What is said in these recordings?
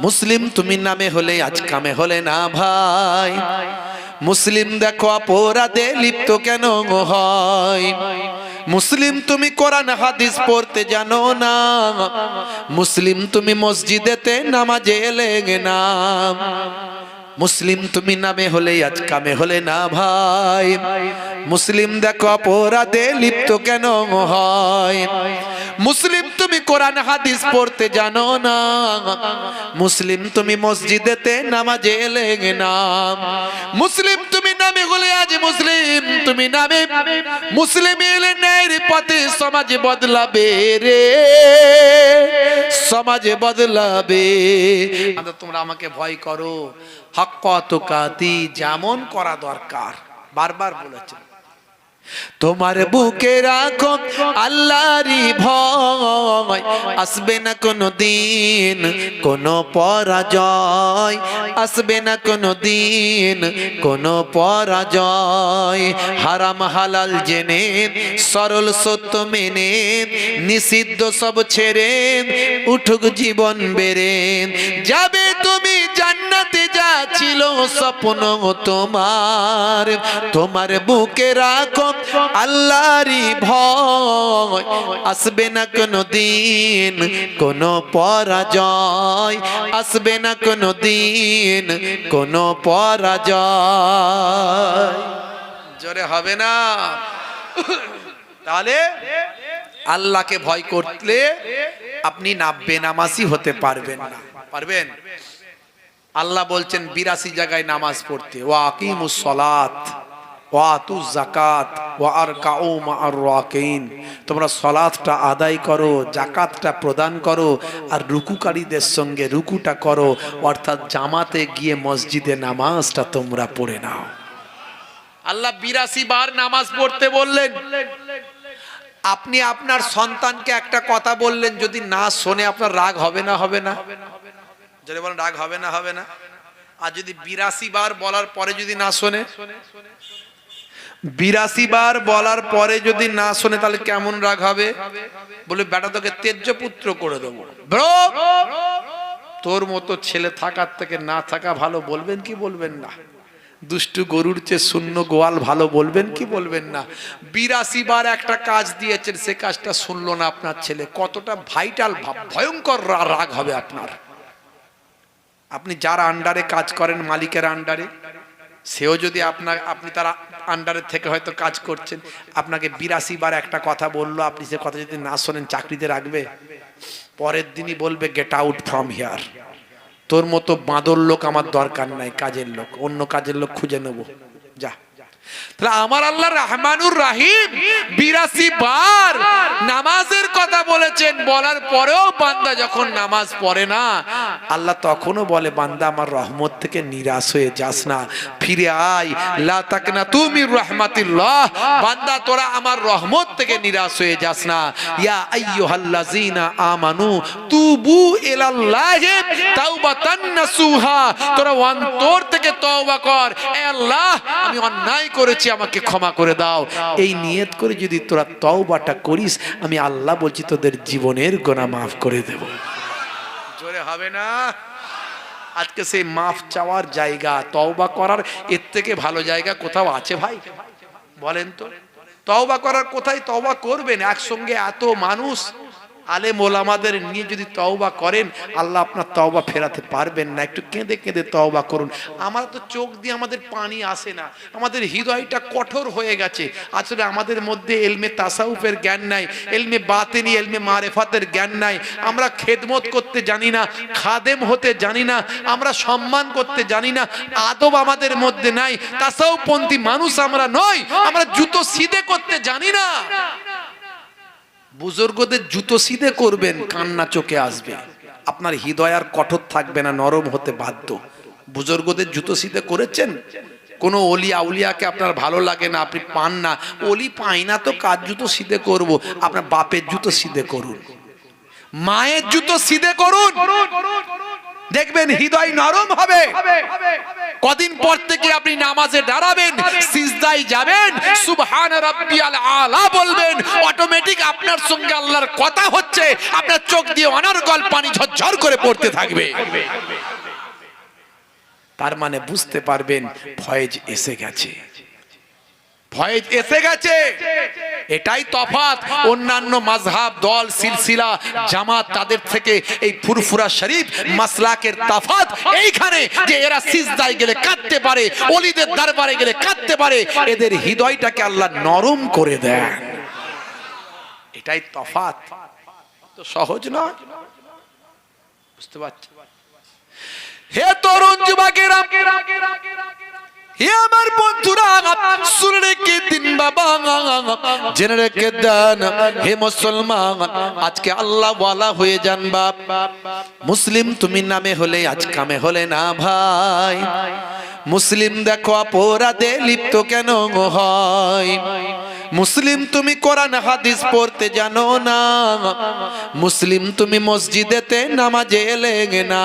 মুসলিম তুমি নামে হলে, আজ কামে হলে না ভাই। মুসলিম দেখো অপরাধে লিপ্ত কেন হয়? মুসলিম তুমি কোরআন, হাদিস পড়তে জানো না। মুসলিম তুমি মসজিদেতে নামাজে এলে না। মুসলিম তুমি নামে হলে, আজ কামে হলে না ভাই। মুসলিম দেখো অপরাধে লিপ্ত কেন হয়? মুসলিম তুমি কোরআন হাদিস পড়তে জানো না। মুসলিম তুমি মসজিদেতে নামাজে এলে না। মুসলিম তুমি নামে হলে আজ মুসলিম তুমি নামে মুসলিম এলে ন্যায়ের পথে সমাজ বদলাবে রে। সমাজে বদলাবে। আচ্ছা, তোমরা আমাকে ভয় করো। হকাতি যেমন করা দরকার। বারবার বলেছেন। তোমার বুকে রাখো আল্লাহরই ভয়। আসবে না কোনো দিন কোনো পরাজয়। আসবে না কোনো দিন কোনো পরাজয়। হারাম হালাল জেনে সরল সত্য মেনে নিষিদ্ধ সব ছেড়ে উঠুক জীবন বেড়ে। যাবে তুমি ছিল স্বপ্ন তোমার। তোমার বুকে রাখো আল্লাহরই ভয়। আসবে না কোনো দিন কোনো পরাজয়। আসবে না কোনো দিন কোনো পরাজয়। জোরে হবে না। তাহলে আল্লাহকে ভয় করলে আপনি নাব্বে নামাজি হতে পারবেন না। পারবেন? আল্লাহ বলছেন, বিরাশি জায়গায় নামাজ পড়তে। ও আকিমুস সলাত ওয়াতু জাকাত ওয়া আর কাউ আর রাকিন। তোমরা সলাতটা আদায় করো জাকাতটা প্রদান করো, আর রুকুকারীদের সঙ্গে রুকুটা করো, অর্থাৎ জামাতে গিয়ে মসজিদে নামাজটা তোমরা পড়ে নাও। আল্লাহ বিরাশি বার নামাজ পড়তে বললেন, আপনি আপনার সন্তানকে একটা কথা বললেন, যদি না শোনে আপনার রাগ হবে না হবে না? যদি বলেন রাগ হবে না হবে না। আর যদি বিরাশি বার বলার পরে যদি না শোনে? বিরাশি বার বলার পরে যদি না শোনে, তাহলে কেমন রাগ হবে? বলে, বেটা, তোকে তেজ্য পুত্র করে দেবো। তোর মতো ছেলে থাকার থেকে না থাকা ভালো বলবেন কি বলবেন না? দুষ্টু গরুর চেয়ে শূন্য গোয়াল ভালো বলবেন কি বলবেন না? বিরাশি বার একটা কাজ দিয়েছেন, সে কাজটা শুনলো না আপনার ছেলে। কতটা ভাইটাল ভয়ঙ্কর রাগ হবে আপনার। আপনি যার আন্ডারে কাজ করেন, মালিকের আন্ডারে সেও যদি আপনার, আপনি তারা আন্ডারের থেকে হয়তো কাজ করছেন, আপনাকে বিরাশি বার একটা কথা বলল, আপনি সে কথা যদি না শোনেন, চাকরিতে রাখবে। পরের দিনই বলবে গেট আউট ফ্রম হিয়ার তোর মতো বাঁদর লোক আমার দরকার নাই, কাজের লোক, অন্য কাজের লোক খুঁজে নেব। যা। তাহলে আমার আল্লাহ রহমানুর রাহিম বিরাশি বার নামাজের কথা বলেছেন, বলার পরেও বান্দা যখন নামাজ পড়ে না, আল্লাহ তখনও বলে, বান্দা আমার রহমত থেকে নিরাশ হয়ে যাস না, ফিরে আয়। লা তাকনা তুমি রহমাতিল্লাহ। বান্দা, তোরা আমার রহমত থেকে নিরাশ হয়ে যাস না। ইয়া আইয়ুহাল্লাযিনা আমানু তুবু ইলাল্লাহি তাওবাতান নাসুহা। তোরা অন্তর থেকে তওবা কর। এ আল্লাহ, আমি অন্যায় করেছি আমাকে ক্ষমা করে দাও। এই নিয়ত করে যদি তোরা তওবাটা করিস আমি আল্লাহ বলছি তোদের জীবনের গোনা মাফ করে দেব। জোরে হবে না? আজকে সেই মাফ চাওয়ার জায়গা তওবা করার এর থেকে ভালো জায়গা কোথাও আছে ভাই? বলেন তো। তওবা করার কোথায় তওবা করবেন? একসঙ্গে এত মানুষ আলে মোলামাদের নিয়ে যদি তওবা করেন, আল্লাহ আপনার তওবা ফেরাতে পারবেন না। একটু কেঁদে কেঁদে তওবা করুন। আমার তো চোখ দিয়ে আমাদের পানি আসে না। আমাদের হৃদয়টা কঠোর হয়ে গেছে। আসলে আমাদের মধ্যে এলমে তাসাউফের জ্ঞান নাই, এলমে বাতেনি, এলমে মারেফাতের জ্ঞান নাই। আমরা খেদমত করতে জানি না, খাদেম হতে জানি না, আমরা সম্মান করতে জানি না, আদব আমাদের মধ্যে নাই। তাসাউপন্থী মানুষ আমরা নই, আমরা জুতো সিধে করতে জানি না। বুজুর্গদের জুতো সিধে করবেন কান্না চোখে আসবে। আপনার হৃদয় আর কঠোর থাকবে না নরম হতে বাধ্য। বুজুর্গদের জুতো সিধে করেছেন? কোনো অলি আউলিয়াকে আপনার ভালো লাগে না আপনি পান না। অলি পাই না তো কার জুতো সিধে করব? আপনার বাপের জুতো সিধে করুন। মায়ের জুতো সিধে করুন। দেখবেন হৃদয় নরম হবে। কদিন পর থেকে আপনি নামাজে দাঁড়াবেন সিজদায় যাবেন সুবহান রাব্বিয়াল আলা বলবেন অটোমেটিক আপনার সঙ্গে আল্লাহর কথা হচ্ছে আপনার চোখ দিয়ে অনর্গল পানি ঝরঝর করে পড়তে থাকবে। তার মানে বুঝতে পারবেন ফয়েজ এসে গেছে। ফয়েজ এসে গেছে। এটাই তফাত অন্যান্য মাযহাব, দল, সিলসিলা, জামাত তাদের থেকে এই ফুরফুরা শরীফ, মাসলাকের তফাত এইখানে যে এরা সিজদায় গেলে কাঁদতে পারে, অলিদের দরবারে গেলে কাঁদতে পারে, এদের হৃদয়টাকে আল্লাহ নরম করে দেন। এটাই তফাত তো সহজ না বুঝতে পারছি হে তরুণ যুবকেরা আমার বন্ধুরা, শুনে রেখে দিন বাবা। জেনে রেখে দেন, হে মুসলমান, আজকে আল্লাহ ওয়ালা হয়ে যান বাপ। মুসলিম তুমি নামে হলে আজ কামে হলে না ভাই। মুসলিম দেখো অপরাধে লিপ্ত কেন হয়? মুসলিম তুমি কোরআন, হাদিস পড়তে জানো না। মুসলিম তুমি মসজিদেতে নামাজে এলে না।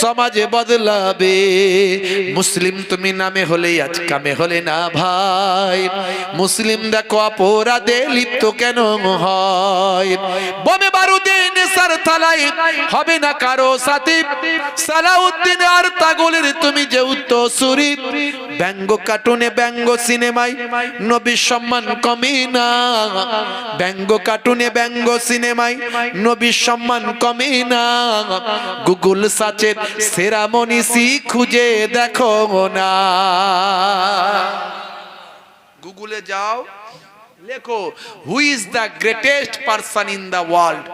সমাজে বদলাবে। মুসলিম তুমি নামে হলে আজ কামে হলে না ভাই। মুসলিম দেখো অপরাধে লিপ্ত কেন হয়? বোমে বারুদে নেশার থালাই হবে না কারও সাথী। সালাউদ্দিন আর তাগলের তুমি যে উত্তরসূরি ব্যঙ্গ কার্টুনে ব্যঙ্গ সিনেমায় নবীর সম্মান কমে না। ব্যঙ্গ কার্টুনে ব্যঙ্গ সিনেমায় নবীর সম্মান কমে না। গুগল সাচের সেরা মনীষী খুঁজে দেখো না। গুগলে যাও, লেখো who is the greatest person in the world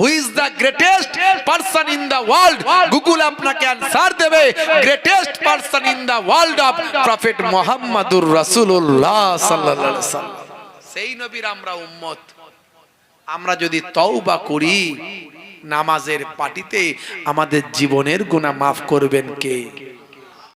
who the greatest person in the world Google আপনাকে আনসার দেবে। Greatest person in the world of prophet মোহাম্মদুর রাসূলুল্লাহ সাল্লাল্লাহু আলাইহি সাল্লাম। সেই নবীর আমরা উম্মত। আমরা যদি তওবা করি, নামাজের পাটিতে আমাদের জীবনের গুনাহ মাফ করবেন কে?